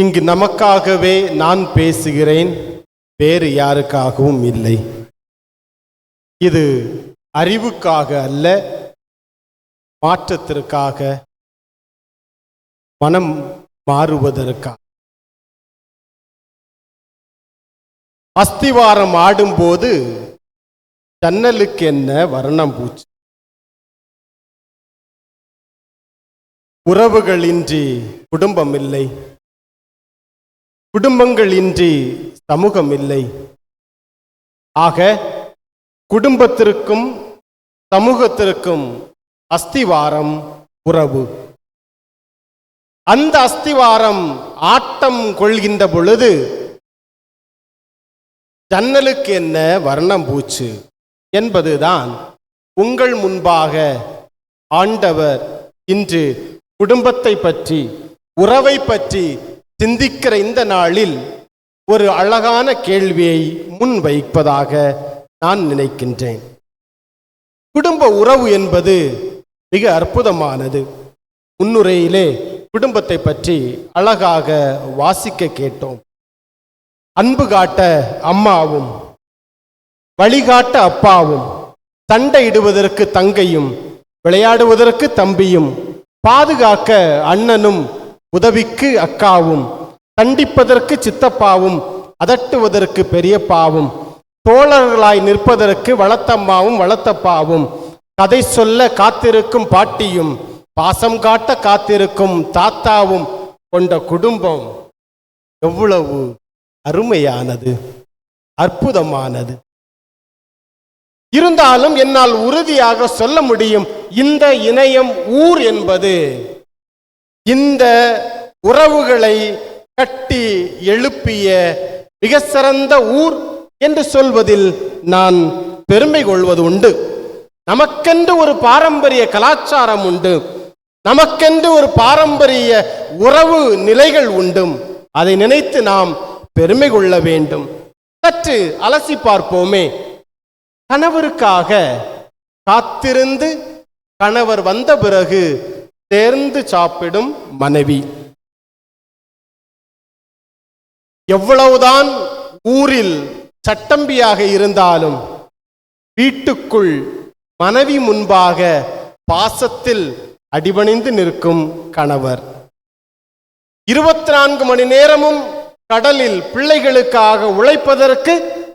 இங்கு நமக்காகவே நான் பேசுகிறேன் வேறு யாருக்காகவும் இல்லை. இது அறிவுக்காக அல்ல மாற்றத்திற்காக மனம் மாறுவதற்காக. அஸ்திவாரம் ஆடும்போது ஜன்னலுக்கு என்ன வர்ணம் பூச்சு? உறவுகளின்றி குடும்பம் இல்லை குடும்பங்களின்றி சமூகம் இல்லை ஆக குடும்பத்திற்கும் சமூகத்திற்கும் அஸ்திவாரம் உறவு. அந்த அஸ்திவாரம் ஆட்டம் கொள்கின்ற பொழுது ஜன்னலுக்கு என்ன வர்ணம் பூச்சு என்பதுதான் உங்கள் முன்பாக ஆண்டவர் இன்று குடும்பத்தை பற்றி உறவை பற்றி சிந்திக்கிற இந்த நாளில் ஒரு அழகான கேள்வியை முன் வைப்பதாக நான் நினைக்கின்றேன். குடும்ப உறவு என்பது மிக அற்புதமானது. முன்னுரையிலே குடும்பத்தை பற்றி அழகாக வாசிக்க கேட்டோம். அன்பு காட்ட அம்மாவும் வழிகாட்ட அப்பாவும் சண்டையிடுவதற்கு தங்கையும் விளையாடுவதற்கு தம்பியும் பாதுகாக்க அண்ணனும் உதவிக்கு அக்காவும் கண்டிப்பதற்கு சித்தப்பாவும் அதட்டுவதற்கு பெரியப்பாவும் தோழர்களாய் நிற்பதற்கு வளத்தம்மாவும் வளத்தப்பாவும் கதை சொல்ல காத்திருக்கும் பாட்டியும் பாசம் காட்ட காத்திருக்கும் தாத்தாவும் கொண்ட குடும்பம் எவ்வளவு அருமையானது அற்புதமானது. இருந்தாலும் என்னால் உறுதியாக சொல்ல முடியும் இந்த இணையம் ஊர் என்பது. இந்த உறவுகளை கட்டி எழுப்பிய மிக சிறந்த ஊர் என்று சொல்வதில் நான் பெருமை கொள்வது உண்டு. நமக்கென்று ஒரு பாரம்பரிய கலாச்சாரம் உண்டு. நமக்கென்று ஒரு பாரம்பரிய உறவு நிலைகள் உண்டும். அதை நினைத்து நாம் பெருமை கொள்ள வேண்டும். சற்று அலசி பார்ப்போமே. கணவருக்காக காத்திருந்து கணவர் வந்த பிறகு தேர்ந்து சாப்பிடும் மனைவி. எவ்வளவுதான் ஊரில் சட்டம்பியாக இருந்தாலும் வீட்டுக்குள் மனைவி முன்பாக பாசத்தில் அடிபணிந்து நிற்கும் கணவர். இருபத்தி நான்கு மணி நேரமும் கடலில் பிள்ளைகளுக்காக உழைப்பதற்கு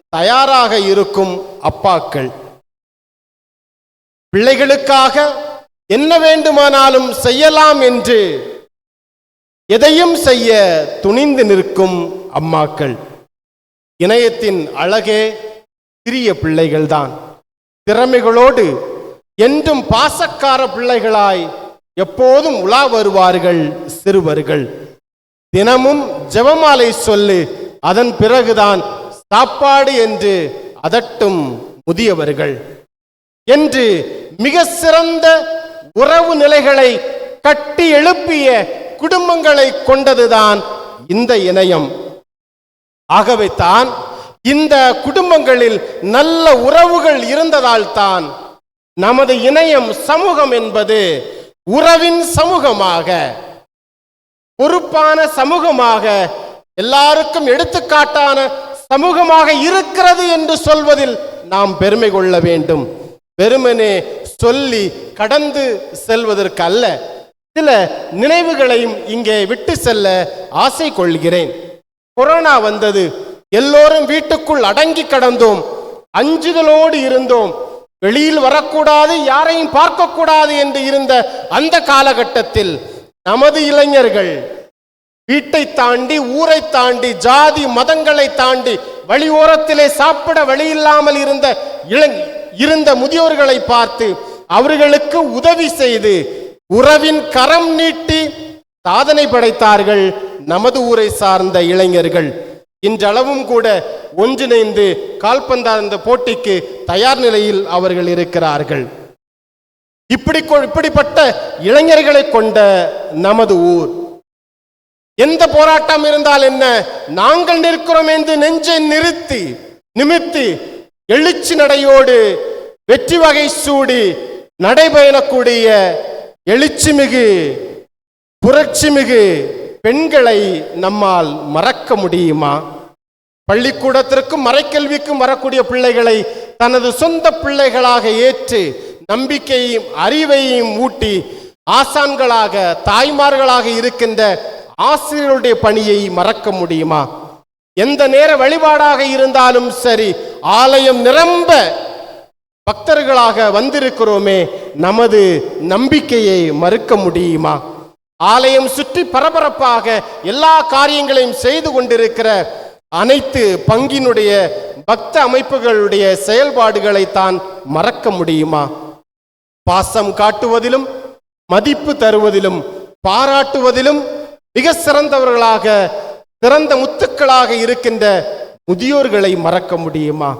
தயாராக இருக்கும் அப்பாக்கள். பிள்ளைகளுக்காக என்ன வேண்டுமானாலும் செய்யலாம் என்று எதையும் செய்ய துணிந்து நிற்கும் அம்மாக்கள். இணையத்தின் அழகே சிறிய பிள்ளைகள்தான். திறமைகளோடு என்றும் பாசக்கார பிள்ளைகளாய் எப்போதும் உலா வருவார்கள் சிறுவர்கள். தினமும் ஜெபமாலை சொல்லு அதன் பிறகுதான் சாப்பாடு என்று அதட்டும் முதியவர்கள். என்று மிக சிறந்த உறவு நிலைகளை கட்டி எழுப்பிய குடும்பங்களை கொண்டதுதான் இந்த இணையம். ஆகவே தான் இந்த குடும்பங்களில் நல்ல உறவுகள் இருந்ததால் தான் நமது இணையம் சமூகம் என்பது உறவின் சமூகமாக பொறுப்பான சமூகமாக எல்லாருக்கும் எடுத்துக்காட்டான சமூகமாக இருக்கிறது என்று சொல்வதில் நாம் பெருமை கொள்ள வேண்டும். வெறுமனே சொல்லி கடந்து செல்வதற்கு அல்ல சில நினைவுகளையும் இங்கே விட்டு செல்ல ஆசை கொள்கிறேன். கொரோனா வந்தது. எல்லோரும் வீட்டுக்குள் அடங்கி கடந்தோம். அஞ்சுதலோடு இருந்தோம். வெளியில் வரக்கூடாது யாரையும் பார்க்கக்கூடாது என்று இருந்த அந்த காலகட்டத்தில் நமது இளைஞர்கள் வீட்டை தாண்டி ஊரை தாண்டி ஜாதி மதங்களை தாண்டி வழி ஓரத்திலே சாப்பிட வழியில்லாமல் இருந்த இளங் இருந்த முதியோர்களை பார்த்து அவர்களுக்கு உதவி செய்து உறவின் கரம் நீட்டி சாதனை படைத்தார்கள் நமது ஊரை சார்ந்த இளைஞர்கள். இன்றளவும் கூட ஒன்றிணைந்து கால்பந்தாந்த போட்டிக்கு தயார் நிலையில் அவர்கள் இருக்கிறார்கள். இப்படி கொ- இப்படிப்பட்ட இளைஞர்களை கொண்ட நமது ஊர். எந்த போராட்டம் இருந்தால் என்ன? நாங்கள் நிற்கிறோம் என்று நெஞ்சை நிறுத்தி நிமித்தி எழுச்சி நடையோடு வெற்றி வகை சூடி நடைபயணக்கூடிய எழுச்சிமிகு புரட்சிமிகு பெண்களை நம்மால் மறக்க முடியுமா? பள்ளிக்கூடத்திற்கும் மறைக்கல்விக்கும் வரக்கூடிய பிள்ளைகளை தனது சொந்த பிள்ளைகளாக ஏற்று நம்பிக்கையும் அறிவையும் ஊட்டி ஆசான்களாக தாய்மார்களாக இருக்கின்ற ஆசிரியருடைய பணியை மறக்க முடியுமா? எந்த நேர வழிபாடாக இருந்தாலும் சரி ஆலயம் நிரம்ப பக்தர்களாக வந்திருக்கிறோமே நமது நம்பிக்கையை மறுக்க முடியுமா? ஆலயம் சுற்றி பரபரப்பாக எல்லா காரியங்களையும் செய்து கொண்டிருக்கிற அனைத்து பங்கினுடைய பக்த அமைப்புகளுடைய செயல்பாடுகளை தான் மறக்க முடியுமா? பாசம் காட்டுவதிலும் மதிப்பு தருவதிலும் பாராட்டுவதிலும் மிக சிறந்தவர்களாக சிறந்த முத்துக்களாக இருக்கின்ற முதியோர்களை மறக்க முடியுமா?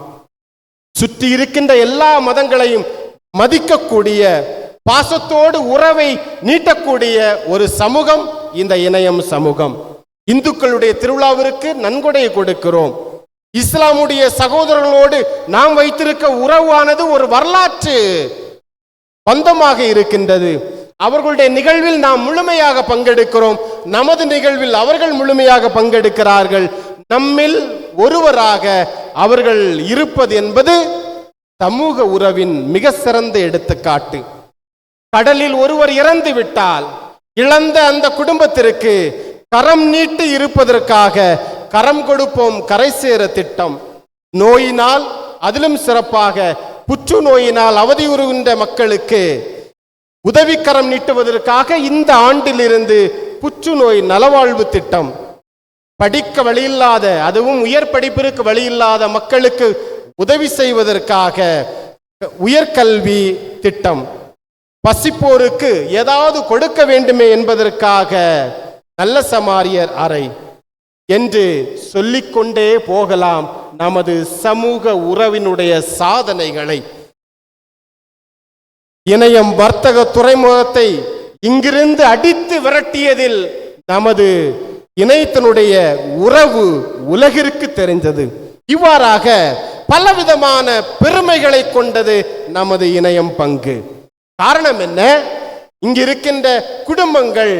சுற்றி இருக்கின்ற எல்லா மதங்களையும் மதிக்கக்கூடிய பாசத்தோடு உறவை நீட்டக்கூடிய ஒரு சமூகம் இந்த இணையம் சமூகம். இந்துக்களுடைய திருவிழாவிற்கு நன்கொடை கொடுக்கிறோம். இஸ்லாமுடைய சகோதரர்களோடு நாம் வைத்திருக்க உறவானது ஒரு வரலாற்று பந்தமாக இருக்கின்றது. அவர்களுடைய நிகழ்வில் நாம் முழுமையாக பங்கெடுக்கிறோம். நமது நிகழ்வில் அவர்கள் முழுமையாக பங்கெடுக்கிறார்கள். நம்மில் ஒருவராக அவர்கள் இருப்பது என்பது சமூக உறவின் மிக சிறந்த எடுத்துக்காட்டு. கடலில் ஒருவர் இறந்து விட்டால் இழந்த அந்த குடும்பத்திற்கு கரம் நீட்டு இருப்பதற்காக கரம் கொடுப்போம் கரை சேர திட்டம். நோயினால் அதிலும் சிறப்பாக புற்றுநோயினால் அவதியுறுகின்ற மக்களுக்கு உதவிக்கரம் நீட்டுவதற்காக இந்த ஆண்டிலிருந்து புற்றுநோய் நலவாழ்வு திட்டம். படிக்க வழியில்லாத அதுவும் உயர் படிப்பிற்கு வழியில்லாத மக்களுக்கு உதவி செய்வதற்காக உயர்கல்வி திட்டம். பசிப்போருக்கு ஏதாவது கொடுக்க வேண்டுமே என்பதற்காக நல்ல சமாரியர் அறை என்று சொல்லிக்கொண்டே போகலாம் நமது சமூக உறவினுடைய சாதனைகளை. இணையம் வர்த்தக துறைமுகத்தை இங்கிருந்து அடித்து விரட்டியதில் நமது இணையத்தினுடைய உறவு உலகிற்கு தெரிந்தது. இவ்வாறாக பலவிதமான பெருமைகளை கொண்டது நமது இணையம் பங்கு. காரணம் என்ன? இங்கு இருக்கின்ற குடும்பங்கள்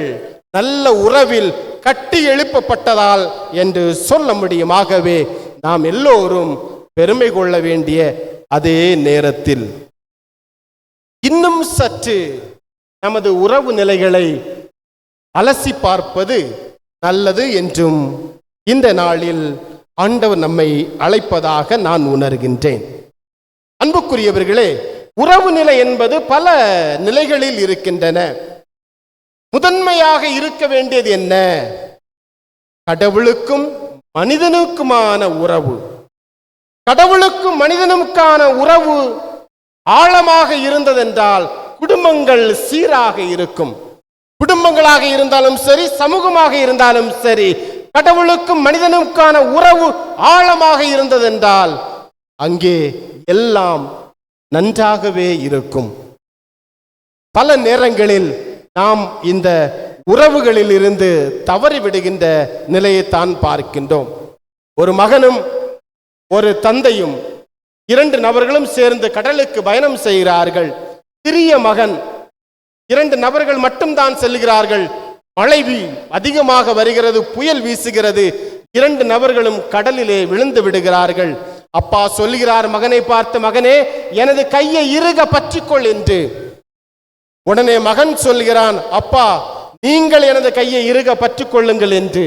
நல்ல உறவில் கட்டி எழுப்பப்பட்டதால் என்று சொல்ல முடியுமாகவே நாம் எல்லோரும் பெருமை கொள்ள வேண்டிய அதே நேரத்தில். இன்னும் சற்று நமது உறவு நிலைகளை அலசி பார்ப்பது நல்லது என்றும் இந்த நாளில் ஆண்டவர் நம்மை அழைப்பதாக நான் உணர்கின்றேன். அன்புக்குரியவர்களே உறவு நிலை என்பது பல நிலைகளில் இருக்கின்றன. முதன்மையாக இருக்க வேண்டியது என்ன? கடவுளுக்கும் மனிதனுக்குமான உறவு. கடவுளுக்கும் மனிதனுக்கான உறவு ஆழமாக இருந்ததென்றால் குடும்பங்கள் சீராக இருக்கும். குடும்பங்களாக இருந்தாலும் சரி சமூகமாக இருந்தாலும் சரி கடவுளுக்கும் மனிதனுக்கான உறவு ஆழமாக இருந்ததென்றால் அங்கே எல்லாம் நன்றாகவே இருக்கும். பல நேரங்களில் நாம் இந்த உறவுகளில் இருந்து தவறி விடுகின்ற நிலையைத்தான் பார்க்கின்றோம். ஒரு மகனும் ஒரு தந்தையும் இரண்டு நபர்களும் சேர்ந்து கடலுக்கு பயணம் செய்கிறார்கள். சிறிய மகன் இரண்டு நபர்கள் மட்டும்தான் செல்கிறார்கள் மழை அதிகமாக வருகிறது புயல் வீசுகிறது. இரண்டு நபர்களும் கடலிலே விழுந்து விடுகிறார்கள். அப்பா சொல்கிறார் மகனை பார்த்து மகனே எனது கையை இறுக பற்றிக்கொள் என்று. உடனே மகன் சொல்கிறான் அப்பா நீங்கள் எனது கையை இறுக பற்றிக்கொள்ளுங்கள் என்று.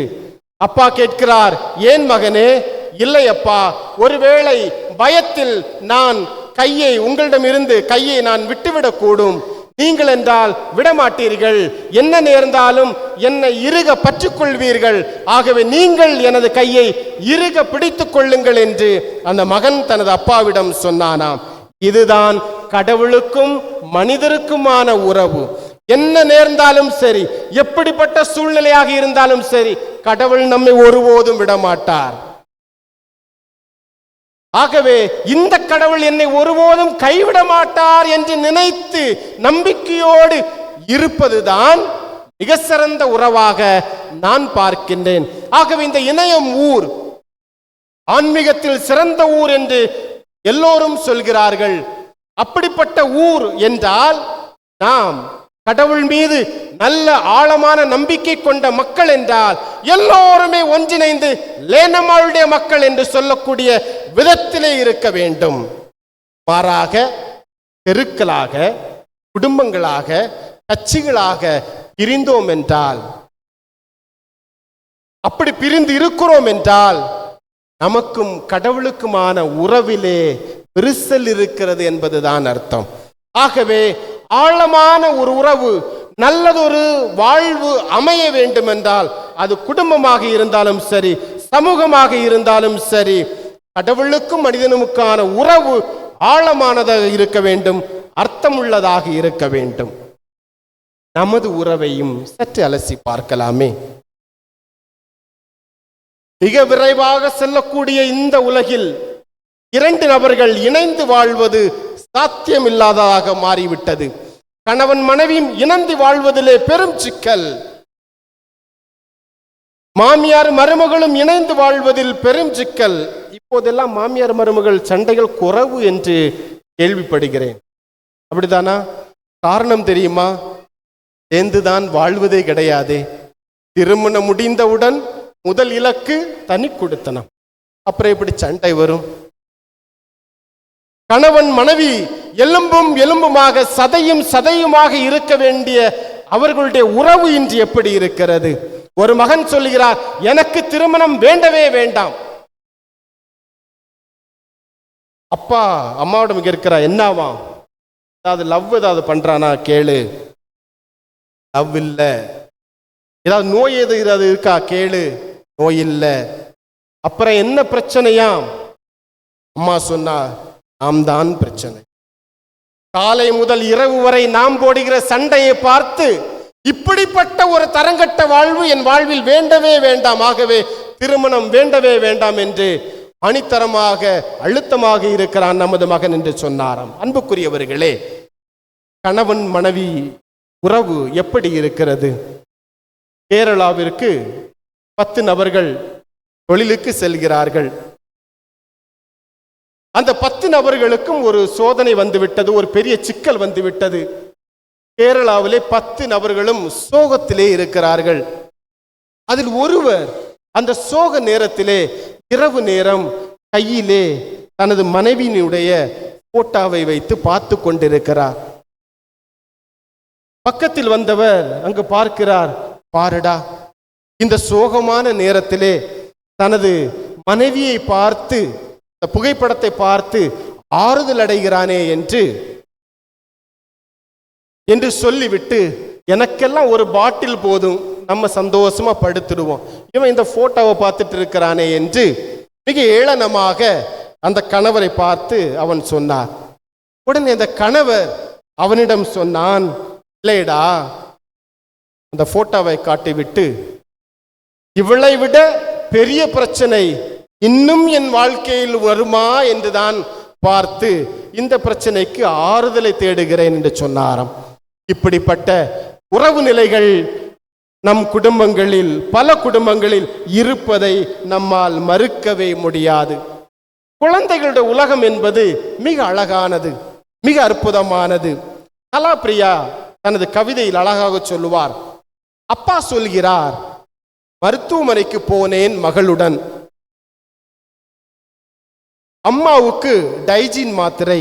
அப்பா கேட்கிறார் ஏன் மகனே? இல்லை அப்பா ஒருவேளை பயத்தில் நான் கையை உங்களிடமிருந்து கையை நான் விட்டுவிடக்கூடும். நீங்கள் என்றால் விடமாட்டீர்கள். என்ன நேர்ந்தாலும் என்னை இறுக பற்றிக்கொள்வீர்கள். ஆகவே நீங்கள் எனது கையை இறுக பிடித்து கொள்ளுங்கள் என்று அந்த மகன் தனது அப்பாவிடம் சொன்னானாம். இதுதான் கடவுளுக்கும் மனிதருக்குமான உறவு. என்ன நேர்ந்தாலும் சரி எப்படிப்பட்ட சூழ்நிலையாக இருந்தாலும் சரி கடவுள் நம்மை ஒருபோதும் விடமாட்டார். ஆகவே இந்த கடவுள் என்னை ஒருபோதும் கைவிட மாட்டார் என்று நினைத்து நம்பிக்கையோடு இருப்பதுதான் மிக சிறந்த உறவாக நான் பார்க்கின்றேன். ஆகவே இந்த இணையம் ஊர் ஆன்மீகத்தில் சிறந்த ஊர் என்று எல்லோரும் சொல்கிறார்கள். அப்படிப்பட்ட ஊர் என்றால் நாம் கடவுள் மீது நல்ல ஆழமான நம்பிக்கை கொண்ட மக்கள் என்றால் எல்லோருமே ஒன்றிணைந்து லேனமாளுடைய மக்கள் என்று சொல்லக்கூடிய விதத்திலே இருக்க வேண்டும். மாறாக தெருக்களாக குடும்பங்களாக கட்சிகளாக பிரிந்தோம் என்றால் அப்படி பிரிந்து இருக்கிறோம் என்றால் நமக்கும் கடவுளுக்குமான உறவிலே விரிசல் இருக்கிறது என்பதுதான் அர்த்தம். ஆகவே ஆழமான ஒரு உறவு நல்லதொரு வாழ்வு அமைய வேண்டும் என்றால் அது குடும்பமாக இருந்தாலும் சரி சமூகமாக இருந்தாலும் சரி கடவுளுக்கும் மனிதனுக்கான உறவு ஆழமானதாக இருக்க வேண்டும் அர்த்தமுள்ளதாக இருக்க வேண்டும். நமது உறவையும் சற்று அலசி பார்க்கலாமே. மிக விரைவாக செல்லக்கூடிய இந்த உலகில் இரண்டு நபர்கள் இணைந்து வாழ்வது சாத்தியமில்லாததாக மாறிவிட்டது. கணவன் மனைவியும் இணைந்து வாழ்வதிலே பெரும் சிக்கல். மாமியார் மருமகளும் இணைந்து வாழ்வதில் பெரும் சிக்கல். இப்போதெல்லாம் மாமியார் மருமகள் சண்டைகள் குறவு என்று கேள்விப்படுகிறேன். அப்படிதானா காரணம் தெரியுமா? சேர்ந்துதான் வாழ்வதே கிடையாதே. திருமணம் முடிந்தவுடன் முதல் இலக்கு தனி கொடுத்தனம். அப்புறம் எப்படி சண்டை வரும்? கணவன் மனைவி எலும்பும் எலும்புமாக சதையும் சதையுமாக இருக்க வேண்டிய அவர்களுடைய உறவு இன்று எப்படி இருக்கிறது? ஒரு மகன் சொல்லுகிறார் எனக்கு திருமணம் வேண்டவே வேண்டாம். அப்பா அம்மாவிடம் இருக்கிறா என்னவா ஏதாவது லவ் ஏதாவது பண்றானா? கேளு. லவ் இல்ல. ஏதாவது நோய் எது ஏதாவது இருக்கா? கேளு. நோய் இல்ல. அப்புறம் என்ன பிரச்சனையாம்? அம்மா சொன்னா நாம் தான் பிரச்சனை. காலை முதல் இரவு வரை நாம் போடுகிற சண்டையை பார்த்து இப்படிப்பட்ட ஒரு தரங்கட்ட வாழ்வு என் வாழ்வில் வேண்டவே வேண்டாம். ஆகவே திருமணம் வேண்டவே வேண்டாம் என்று அணித்தரமாக அழுத்தமாக இருக்கிறான் நமது மகன் என்று சொன்னாராம். அன்புக்குரியவர்களே கணவன் மனைவி உறவு எப்படி இருக்கிறது? கேரளாவிற்கு பத்து நபர்கள் தொழிலுக்கு செல்கிறார்கள். அந்த பத்து நபர்களுக்கும் ஒரு சோதனை வந்துவிட்டது ஒரு பெரிய சிக்கல் வந்துவிட்டது. கேரளாவிலே பத்து நபர்களும் சோகத்திலே இருக்கிறார்கள். அதில் ஒருவர் அந்த சோக நேரத்திலே இரவு நேரம் கையிலே தனது மனைவியினுடைய போட்டாவை வைத்து பார்த்து கொண்டிருக்கிறார். பக்கத்தில் வந்தவர் அங்கு பார்க்கிறார் பாருடா இந்த சோகமான நேரத்திலே தனது மனைவியை பார்த்து இந்த புகைப்படத்தை பார்த்து ஆறுதல் அடைகிறானே என்று என்று சொல்லிவிட்டு எனக்கெல்லாம் ஒரு பாட்டில் போதும் நம்ம சந்தோஷமா படுத்துடுவோம். இவன் இந்த போட்டோவை பார்த்துட்டு இருக்கிறானே என்று மிக ஏளனமாக அந்த கணவரை பார்த்து அவன் சொன்னார். உடனே அந்த கணவர் அவனிடம் சொன்னான் இல்லைடா அந்த போட்டோவை காட்டிவிட்டு இவளை விட பெரிய பிரச்சனை இன்னும் என் வாழ்க்கையில் வருமா என்றுதான் பார்த்து இந்த பிரச்சனைக்கு ஆறுதலை தேடுகிறேன் என்று சொன்னாராம். இப்படிப்பட்ட உறவு நிலைகள் நம் குடும்பங்களில் பல குடும்பங்களில் இருப்பதை நம்மால் மறுக்கவே முடியாது. குழந்தைகளுடைய உலகம் என்பது மிக அழகானது மிக அற்புதமானது. கலாபிரியா தனது கவிதையில் அழகாக சொல்லுவார் அப்பா சொல்கிறார் மருத்துவமனைக்கு போனேன் மகளுடன். அம்மாவுக்கு டைஜின் மாத்திரை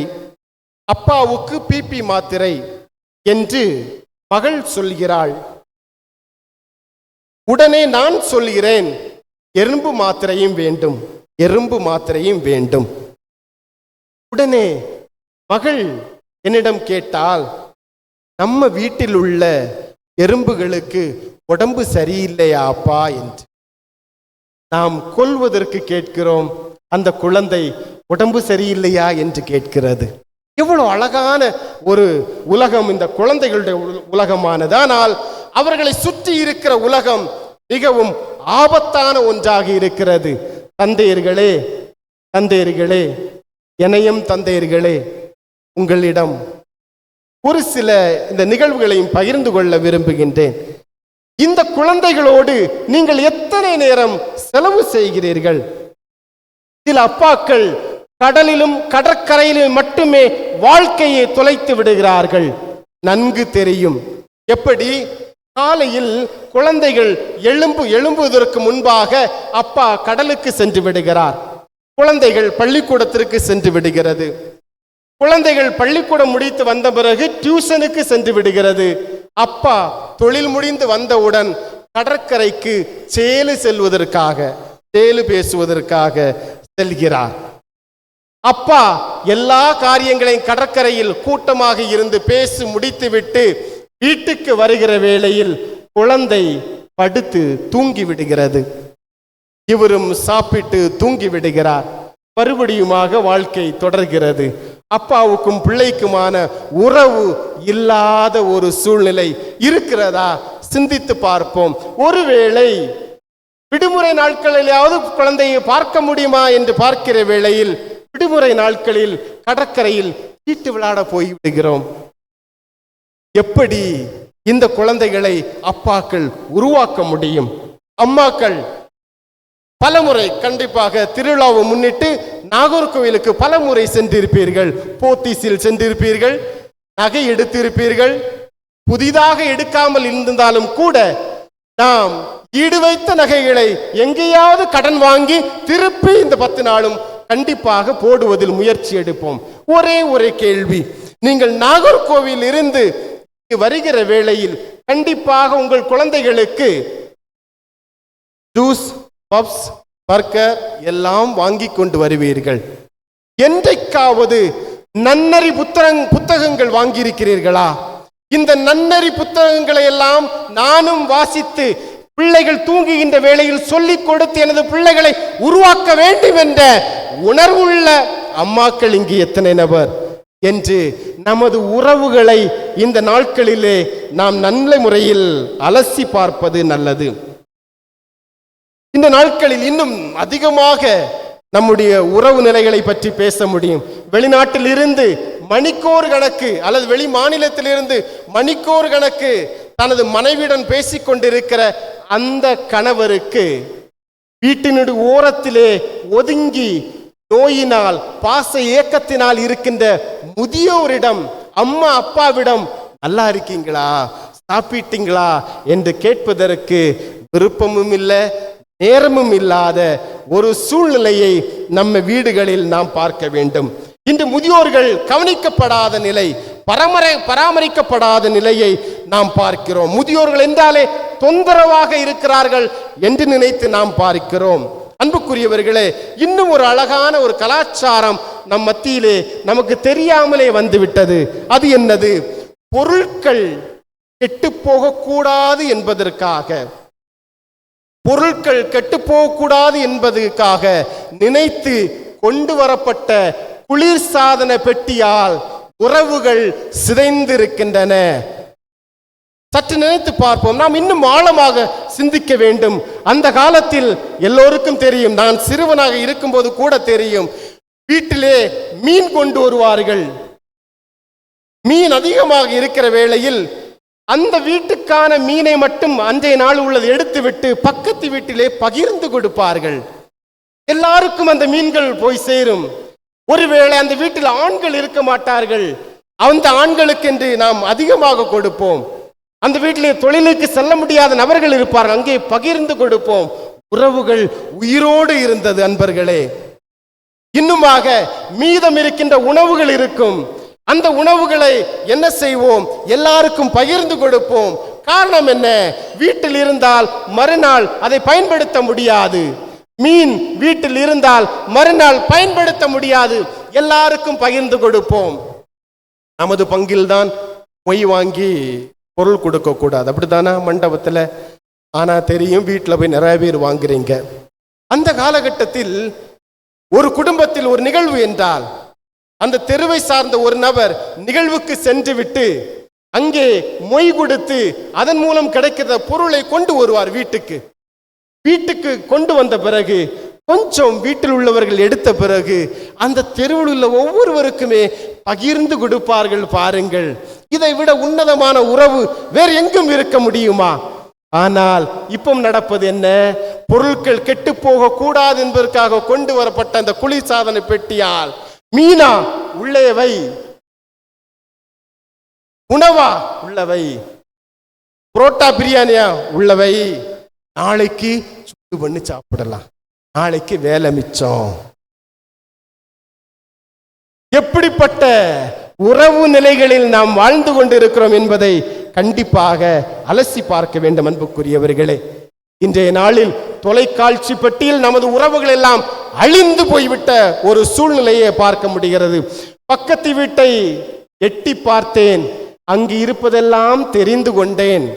அப்பாவுக்கு பிபி மாத்திரை என்று மகள் சொல்கிறாள். உடனே நான் சொல்கிறேன் எறும்பு மாத்திரையும் வேண்டும் எறும்பு மாத்திரையும் வேண்டும். உடனே மகள் என்னிடம் கேட்டால் நம்ம வீட்டில் உள்ள எறும்புகளுக்கு உடம்பு சரியில்லையா அப்பா என்று. நாம் கொல்வதற்கு கேட்கிறோம் அந்த குழந்தை உடம்பு சரியில்லையா என்று கேட்கிறது. எவ்வளவு அழகான ஒரு உலகம் இந்த குழந்தைகளுடைய உல- உலகமானது. ஆனால் அவர்களை சுற்றி இருக்கிற உலகம் மிகவும் ஆபத்தான ஒன்றாக இருக்கிறது. தந்தையர்களே தந்தையர்களே இணையம் தந்தையர்களே உங்களிடம் ஒரு சில இந்த நிகழ்வுகளையும் பகிர்ந்து கொள்ள விரும்புகின்றேன். இந்த குழந்தைகளோடு நீங்கள் எத்தனை நேரம் செலவு செய்கிறீர்கள்? சில அப்பாக்கள் கடலிலும் கடற்கரையிலும் மட்டுமே வாழ்க்கையை தொலைத்து விடுகிறார்கள். நன்கு தெரியும். எப்படி? காலையில் குழந்தைகள் எழும்பு எழும்புவதற்கு முன்பாக அப்பா கடலுக்கு சென்று விடுகிறார். குழந்தைகள் பள்ளிக்கூடத்திற்கு சென்று விடுகிறது. குழந்தைகள் பள்ளிக்கூடம் முடித்து வந்த பிறகு டியூஷனுக்கு சென்று விடுகிறது. அப்பா தொழில் முடிந்து வந்தவுடன் கடற்கரைக்கு சேலு செல்வதற்காக சேலு பேசுவதற்காக செல்கிறார். அப்பா எல்லா காரியங்களையும் கடற்கரையில் கூட்டமாக இருந்து பேசி முடித்துவிட்டு வீட்டுக்கு வருகிற வேளையில் குழந்தை படுத்து தூங்கி விடுகிறது இவரும் சாப்பிட்டு தூங்கி விடுகிறார் மறுபடியுமாக வாழ்க்கை தொடர்கிறது. அப்பாவுக்கும் பிள்ளைக்குமான உறவு இல்லாத ஒரு சூழ்நிலை இருக்கிறதா? சிந்தித்து பார்ப்போம். ஒருவேளை விடுமுறை நாட்களிலாவது குழந்தையை பார்க்க முடியுமா என்று பார்க்கிற வேளையில் விடுமுறை நாட்களில் கடற்கரையில் சீட்டு விளையாட போய் விடுகிறோம். எப்படி இந்த குழந்தைகளை அப்பாக்கள் உருவாக்க முடியும்? அம்மாக்கள் பலமுறை கண்டிப்பாக திருவிழாவை முன்னிட்டு நாகர்கோவிலுக்கு பலமுறை சென்றிருப்பீர்கள். போத்தீஸில் சென்றிருப்பீர்கள். நகை எடுத்திருப்பீர்கள். புதிதாக எடுக்காமல் இருந்தாலும் கூட நாம் ஈடு வைத்த நகைகளை எங்கேயாவது கடன் வாங்கி திருப்பி இந்த பத்து நாளும் கண்டிப்பாக போடுவதில் முயற்சி எடுப்போம். ஒரே ஒரு கேள்வி. நீங்கள் நாகர்கோவில் இருந்து வருகிற வேளையில் கண்டிப்பாக உங்கள் குழந்தைகளுக்கு ஜூஸ் பப்ஸ் பர்கர் எல்லாம் வாங்கி கொண்டு வருவீர்கள். என்றைக்காவது நன்னறி புத்தகங் புத்தகங்கள் வாங்கியிருக்கிறீர்களா? இந்த நன்னறி புத்தகங்களை எல்லாம் நானும் வாசித்து பிள்ளைகள் தூங்குகின்ற வேளையில் சொல்லிக் கொடுத்து எனது பிள்ளைகளை உருவாக்க வேண்டும் என்ற உணர்வுள்ள அம்மாக்கள் இங்கு எத்தனை நபர்? என்று நமது உறவுகளை இந்த நாட்களிலே நாம் நல்ல முறையில் அலசி பார்ப்பது நல்லது. இந்த நாட்களில் இன்னும் அதிகமாக நம்முடைய உறவு நிலைகளை பற்றி பேச முடியும். வெளிநாட்டில் இருந்து மணிக்கோர் கணக்கு அல்லது வெளி மாநிலத்திலிருந்து மணிக்கோர் கணக்கு தனது மனைவியுடன் பேசிக்கொண்டிருக்கிற அந்த கணவருக்கு வீட்டினுடைய ஓரத்திலே ஒதுங்கி நோயினால் பாச ஏக்கத்தினால் இருக்கின்ற முதியோரிடம் அம்மா அப்பாவிடம் நல்லா இருக்கீங்களா? சாப்பிட்டீங்களா? என்று கேட்பதற்கு விருப்பமும் இல்லை நேரமும் இல்லாத ஒரு சூழ்நிலையை நம்ம வீடுகளில் நாம் பார்க்க வேண்டும். இன்று முதியோர்கள் கவனிக்கப்படாத நிலை பரமரை பராமரிக்கப்படாத நிலையை நாம் பார்க்கிறோம். முதியோர்கள் என்றாலே தொந்தரவாக இருக்கிறார்கள் என்று நினைத்து நாம் பார்க்கிறோம். அன்புக்குரியவர்களே இன்னும் ஒரு அழகான ஒரு கலாச்சாரம் நம் மத்தியிலே நமக்கு தெரியாமலே வந்துவிட்டது. அது என்னது? பொருட்கள் கெட்டு போகக்கூடாது என்பதற்காக. பொருட்கள் கெட்டுப்போகக்கூடாது என்பதற்காக நினைத்து கொண்டு வரப்பட்ட குளிர்சாதன பெட்டியால் உறவுகள் சிதைந்திருக்கின்றன. சற்று நினைத்து பார்ப்போம். நாம் இன்னும் ஆழமாக சிந்திக்க வேண்டும். அந்த காலத்தில் எல்லோருக்கும் தெரியும். நான் சிறுவனாக இருக்கும்போது கூட தெரியும். வீட்டிலே மீன் கொண்டு வருவார்கள். மீன் அதிகமாக இருக்கிற வேளையில் அந்த வீட்டுக்கான மீனை மட்டும் அன்றைய நாள் உள்ளது எடுத்துவிட்டு பக்கத்து வீட்டிலே பகிர்ந்து கொடுப்பார்கள். எல்லாருக்கும் அந்த மீன்கள் போய் சேரும். ஒருவேளை அந்த வீட்டில் ஆண்கள் இருக்க மாட்டார்கள் அந்த ஆண்களுக்கென்று நாம் அதிகமாக கொடுப்போம். அந்த வீட்டிலே தொழிலுக்கு செல்ல முடியாத நபர்கள் இருப்பார்கள் அங்கே பகிர்ந்து கொடுப்போம். உறவுகள் உயிரோடு இருந்தது அன்பர்களே. இன்னுமாக மீதம் இருக்கின்ற உணவுகள் இருக்கும். அந்த உணவுகளை என்ன செய்வோம்? எல்லாருக்கும் பகிர்ந்து கொடுப்போம். காரணம் என்ன? வீட்டில் இருந்தால் மறுநாள் அதை பயன்படுத்த முடியாது. மீன் வீட்டில் இருந்தால் மறுநாள் பயன்படுத்த முடியாது. எல்லாருக்கும் பகிர்ந்து கொடுப்போம். நமது பங்கில்தான் மொய் வாங்கி பொருள் கொடுக்க கூடாது. அப்படித்தானா மண்டபத்தில்? ஆனால் தெரியும் வீட்டில் போய் நிறைய பேர் வாங்குறீங்க. அந்த காலகட்டத்தில் ஒரு குடும்பத்தில் ஒரு நிகழ்வு என்றால் அந்த தெருவை சார்ந்த ஒரு நபர் நிகழ்வுக்கு சென்று விட்டு அங்கே மொய் கொடுத்து அதன் மூலம் கிடைக்கிற பொருளை கொண்டு வருவார் வீட்டுக்கு. வீட்டுக்கு கொண்டு வந்த பிறகு கொஞ்சம் வீட்டில் உள்ளவர்கள் எடுத்த பிறகு அந்த தெருவில் உள்ள ஒவ்வொருவருக்குமே பகிர்ந்து கொடுப்பார்கள் பாருங்கள். இதை விட உன்னதமான உறவு வேறு எங்கும் இருக்க முடியுமா? ஆனால் இப்போ நடப்பது என்ன? பொருட்கள் கெட்டு போக கூடாது என்பதற்காக கொண்டு வரப்பட்ட அந்த குளிர்சாதன பெட்டியால் மீனா உள்ளே வை. உணவா உள்ளவை புரோட்டா பிரியாணியா உள்ளவை நாளைக்கு இது பண்ணி சாப்பிடலாம். நாளைக்கு வேலை மிச்சம். எப்படிப்பட்ட உறவு நிலைகளில் நாம் வாழ்ந்து கொண்டிருக்கிறோம் என்பதை கண்டிப்பாக அலசி பார்க்க வேண்டும் அன்புக்குரியவர்களே. இன்றைய நாளில் தொலைக்காட்சி பெட்டியில் நமது உறவுகள் எல்லாம் அழிந்து போய்விட்ட ஒரு சூழ்நிலையை பார்க்க முடிகிறது. பக்கத்து வீட்டை எட்டி பார்த்தேன். அங்கு இருப்பதெல்லாம் தெரிந்து கொண்டேன்.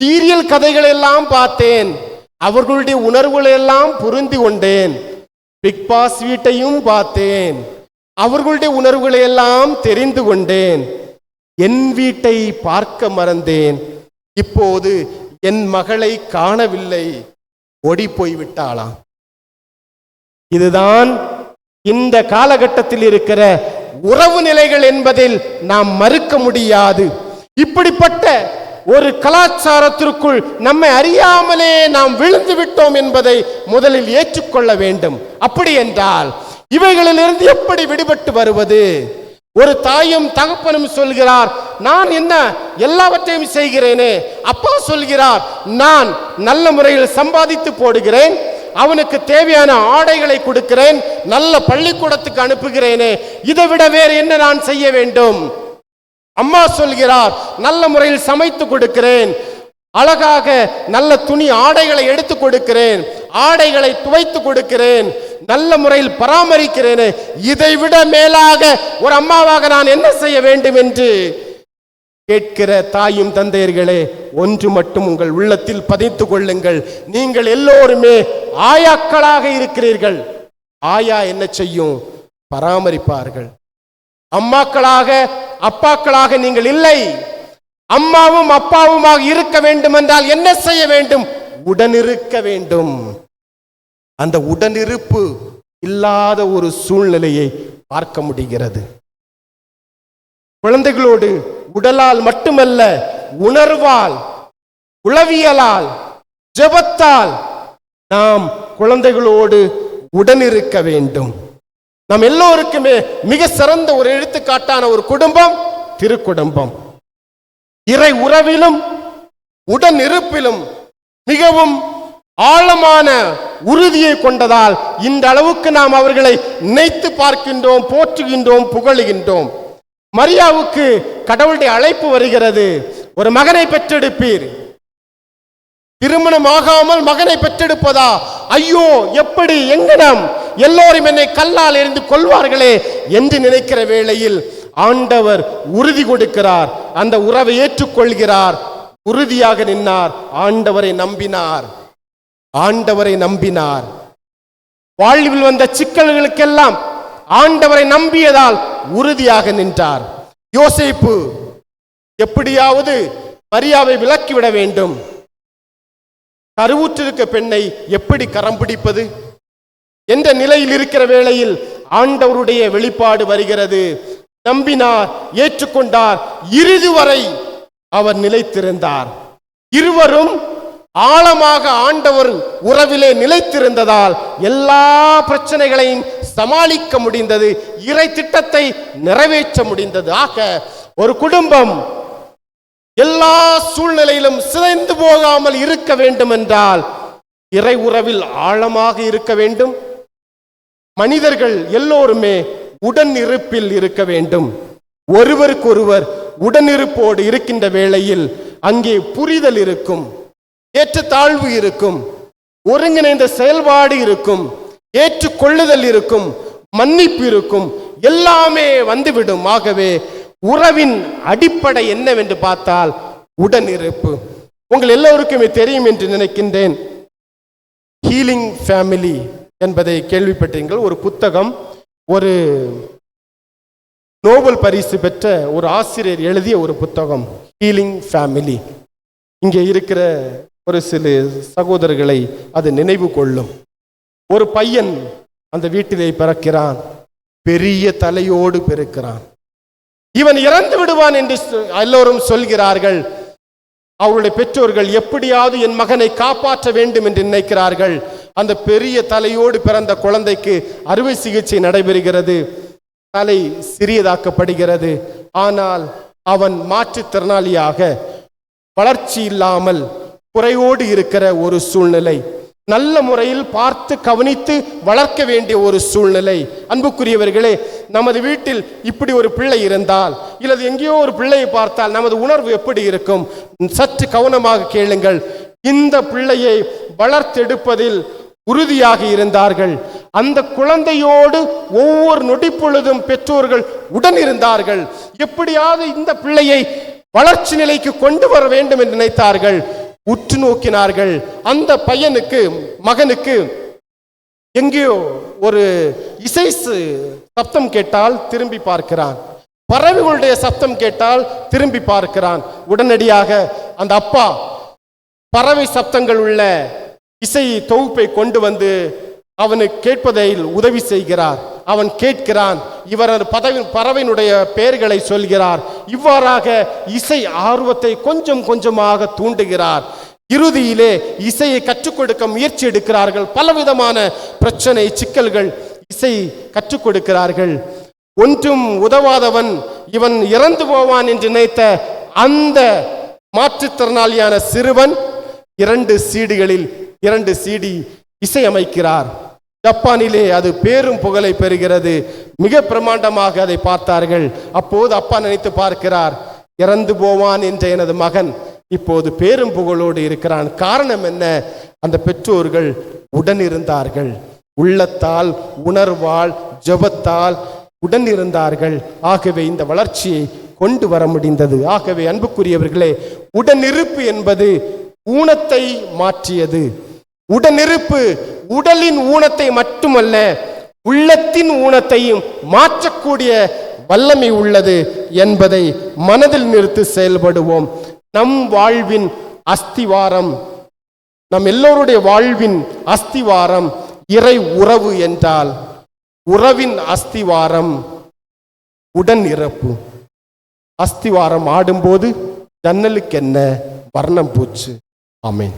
சீரியல் கதைகள் எல்லாம் பார்த்தேன். அவர்களுடைய உணர்வுகளை எல்லாம் புரிந்து கொண்டேன். பிக் பாஸ் வீட்டையும் பார்த்தேன். அவர்களுடைய உணர்வுகளை எல்லாம் தெரிந்து கொண்டேன். என் வீட்டை பார்க்க மறந்தேன். இப்போது என் மகளை காணவில்லை. ஓடி போய்விட்டாளாம். இதுதான் இந்த காலகட்டத்தில் இருக்கிற உறவு நிலைகள் என்பதில் நாம் மறுக்க முடியாது. இப்படிப்பட்ட ஒரு கலாச்சாரத்திற்குள் நம்மை அறியாமலே நாம் விழுந்து விட்டோம் என்பதை முதலில் ஏற்றுக்கொள்ள வேண்டும். அப்படி என்றால் இவைகளிலிருந்து எப்படி விடுபட்டு வருவது? ஒரு தாயும் தகப்பனும் சொல்கிறார் நான் என்ன எல்லாவற்றையும் செய்கிறேனே? அப்பா சொல்கிறார் நான் நல்ல முறையில் சம்பாதித்து போடுகிறேன் அவனுக்கு தேவையான ஆடைகளை கொடுக்கிறேன் நல்ல பள்ளிக்கூடத்துக்கு அனுப்புகிறேனே இதை விட வேறு என்ன நான் செய்ய வேண்டும்? அம்மா சொல்கிறார் நல்ல முறையில் சமைத்து கொடுக்கிறேன். அழகாக நல்ல துணி ஆடைகளை எடுத்து கொடுக்கிறேன். ஆடைகளை துவைத்து கொடுக்கிறேன். நல்ல முறையில் பராமரிக்கிறேன். இதை விட மேலாக ஒரு அம்மாவாக நான் என்ன செய்ய வேண்டும் என்று கேட்கிற தாயும் தந்தையர்களே ஒன்று மட்டும் உங்கள் உள்ளத்தில் பதித்து கொள்ளுங்கள். நீங்கள் எல்லோருமே ஆயாக்களாக இருக்கிறீர்கள். ஆயா என்ன செய்யும்? பராமரிப்பார்கள். அம்மாக்களாக அப்பாக்களாக நீங்கள் இல்லை. அம்மாவும் அப்பாவுமாக இருக்க வேண்டும் என்றால் என்ன செய்ய வேண்டும்? உடனிருக்க வேண்டும். அந்த உடனிருப்பு இல்லாத ஒரு சூழ்நிலையை பார்க்க முடிகிறது. குழந்தைகளோடு உடலால் மட்டுமல்ல உணர்வால் உளவியலால் ஜெபத்தால் நாம் குழந்தைகளோடு உடனிருக்க வேண்டும். நாம் எல்லோருக்குமே மிக சிறந்த ஒரு எடுத்துக்காட்டான ஒரு குடும்பம் திருக்குடும்பம். இறை உறவிலும் உடன் இருப்பிலும் மிகவும் ஆழமான உறுதியை கொண்டதால் இந்த அளவுக்கு நாம் அவர்களை நினைத்து பார்க்கின்றோம் போற்றுகின்றோம் புகழுகின்றோம். மரியாவுக்கு கடவுளுடைய அழைப்பு வருகிறது. ஒரு மகனை பெற்றெடுப்பீர். திருமணம் ஆகாமல் மகனை பெற்றெடுப்பதா? ஐயோ எப்படி எங்கனம்? எல்லோரும் என்னை கல்லால் எறிந்து கொள்வார்களே என்று நினைக்கிற வேளையில் ஆண்டவர் உறுதி கொடுக்கிறார். அந்த உறவை ஏற்றுக்கொள்கிறார். உறுதியாக நின்னார். ஆண்டவரை நம்பினார். ஆண்டவரை நம்பினார். வாழ்வில் வந்த சிக்கல்களுக்கெல்லாம் ஆண்டவரை நம்பியதால் உறுதியாக நின்றார். யோசிப்பு எப்படியாவது மரியாவை விலக்கிவிட வேண்டும். கருவுற்றிருக்க பெண்ணை எப்படி கரம் பிடிப்பது? என்ற நிலையில் இருக்கிற வேளையில் ஆண்டவருடைய வெளிப்பாடு வருகிறது? நம்பினார் ஏற்றுக்கொண்டார். இறுதி வரை அவர் நிலைத்திருந்தார். இருவரும் ஆழமாக ஆண்டவர் உறவிலே நிலைத்திருந்ததால் எல்லா பிரச்சனைகளையும் சமாளிக்க முடிந்தது. இறை திட்டத்தை நிறைவேற்ற முடிந்தது. ஆக ஒரு குடும்பம் எல்லா சூழ்நிலையிலும் சிதைந்து போகாமல் இருக்க வேண்டும் என்றால் இறை உறவில் ஆழமாக இருக்க வேண்டும். மனிதர்கள் எல்லோருமே உடன் இருப்பில் இருக்க வேண்டும். ஒருவருக்கொருவர் உடனிருப்போடு இருக்கின்ற வேளையில் அங்கே புரிதல் இருக்கும் ஏற்றத்தாழ்வு இருக்கும் ஒருங்கிணைந்த செயல்பாடு இருக்கும் ஏற்றுக்கொள்ளுதல் இருக்கும் மன்னிப்பு இருக்கும் எல்லாமே வந்துவிடும். ஆகவே உறவின் அடிப்படை என்னவென்று பார்த்தால் உடனிருப்பு. உங்கள் எல்லோருக்குமே தெரியும் என்று நினைக்கின்றேன். ஹீலிங் ஃபேமிலி என்பதை கேள்விப்பட்டீர்கள் ஒரு புத்தகம் ஒரு நோபல் பரிசு பெற்ற ஒரு ஆசிரியர் எழுதிய ஒரு புத்தகம் ஹீலிங் ஃபேமிலி இங்கே இருக்கிற ஒரு சில சகோதரர்களை அது நினைவு கொள்ளும். ஒரு பையன் அந்த வீட்டிலே பிறக்கிறான். பெரிய தலையோடு பிறக்கிறான். இவன் இறந்து விடுவான் என்று எல்லோரும் சொல்கிறார்கள். அவருடைய பெற்றோர்கள் எப்படியாவது என் மகனை காப்பாற்ற வேண்டும் என்று நினைக்கிறார்கள். அந்த பெரிய தலையோடு பிறந்த குழந்தைக்கு அறுவை சிகிச்சை நடைபெறுகிறது. தலை சிறியதாக்கப்படுகிறது. ஆனால் அவன் மாற்றுத்திறனாளியாக வளர்ச்சி இல்லாமல் குறையோடு இருக்கிற ஒரு சூழ்நிலை. நல்ல முறையில் பார்த்து கவனித்து வளர்க்க வேண்டிய ஒரு சூழ்நிலை. அன்புக்குரியவர்களே நமது வீட்டில் இப்படி ஒரு பிள்ளை இருந்தால் இல்லது எங்கேயோ ஒரு பிள்ளையை பார்த்தால் நமது உணர்வு எப்படி இருக்கும்? சற்று கவனமாக கேளுங்கள். இந்த பிள்ளையை வளர்த்தெடுப்பதில் உறுதியாக இருந்தார்கள். அந்த குழந்தையோடு ஒவ்வொரு நொடிப்பொழுதும் பெற்றோர்கள் உடன் இருந்தார்கள். எப்படியாவது இந்த பிள்ளையை வளர்ச்சி நிலைக்கு கொண்டு வர வேண்டும் என்று நினைத்தார்கள். உற்று நோக்கினார்கள். அந்த பையனுக்கு மகனுக்கு எங்கேயோ ஒரு இசை சப்தம் கேட்டால் திரும்பி பார்க்கிறான். பறவைகளுடைய சப்தம் கேட்டால் திரும்பி பார்க்கிறான். உடனடியாக அந்த அப்பா பறவை சப்தங்கள் உள்ள இசை தொகுப்பை கொண்டு வந்து அவனுக்கு கேட்பதில் உதவி செய்கிறார். அவன் கேட்கிறான் இவர் பதவி பறவையினுடைய பெயர்களை சொல்கிறார். இவ்வாறாக இசை ஆர்வத்தை கொஞ்சம் கொஞ்சமாக தூண்டுகிறார். இறுதியிலே இசையை கற்றுக் கொடுக்க முயற்சி எடுக்கிறார்கள். பலவிதமான பிரச்சனை சிக்கல்கள் இசை கற்றுக் கொடுக்கிறார்கள் ஒன்றும் உதவாதவன் இவன் இறந்து போவான் என்று நினைத்த அந்த மாற்றுத்திறனாளியான சிறுவன் இரண்டு சீடிகளில் இரண்டு சீடி இசையமைக்கிறார். ஜப்பானிலே அது பேரும் புகழை பெறுகிறது. மிக பிரமாண்டமாக அதை பார்த்தார்கள். அப்போது அப்பா நினைத்து பார்க்கிறார் இறந்து போவான் என்ற எனது மகன் இப்போது பேரும் புகழோடு இருக்கிறான். காரணம் என்ன? அந்த பெற்றோர்கள் உடன் இருந்தார்கள் உள்ளத்தால் உணர்வால் ஜபத்தால் உடன் இருந்தார்கள் ஆகவே இந்த வளர்ச்சியை கொண்டு வர முடிந்தது. ஆகவே அன்புக்குரியவர்களே உடனிருப்பு என்பது ஊனத்தை மாற்றியது. உடனிருப்பு உடலின் ஊனத்தை மட்டுமல்ல உள்ளத்தின் ஊனத்தையும் மாற்றக்கூடிய வல்லமை உள்ளது என்பதை மனதில் நிறுத்தி செயல்படுவோம். நம் வாழ்வின் அஸ்திவாரம் நம் எல்லோருடைய வாழ்வின் அஸ்திவாரம் இறை உறவு என்றால் உறவின் அஸ்திவாரம் உடன் இறப்பு. அஸ்திவாரம் ஆடும்போது ஜன்னலுக்கு என்ன வர்ணம் பூச்சு? ஆமென்.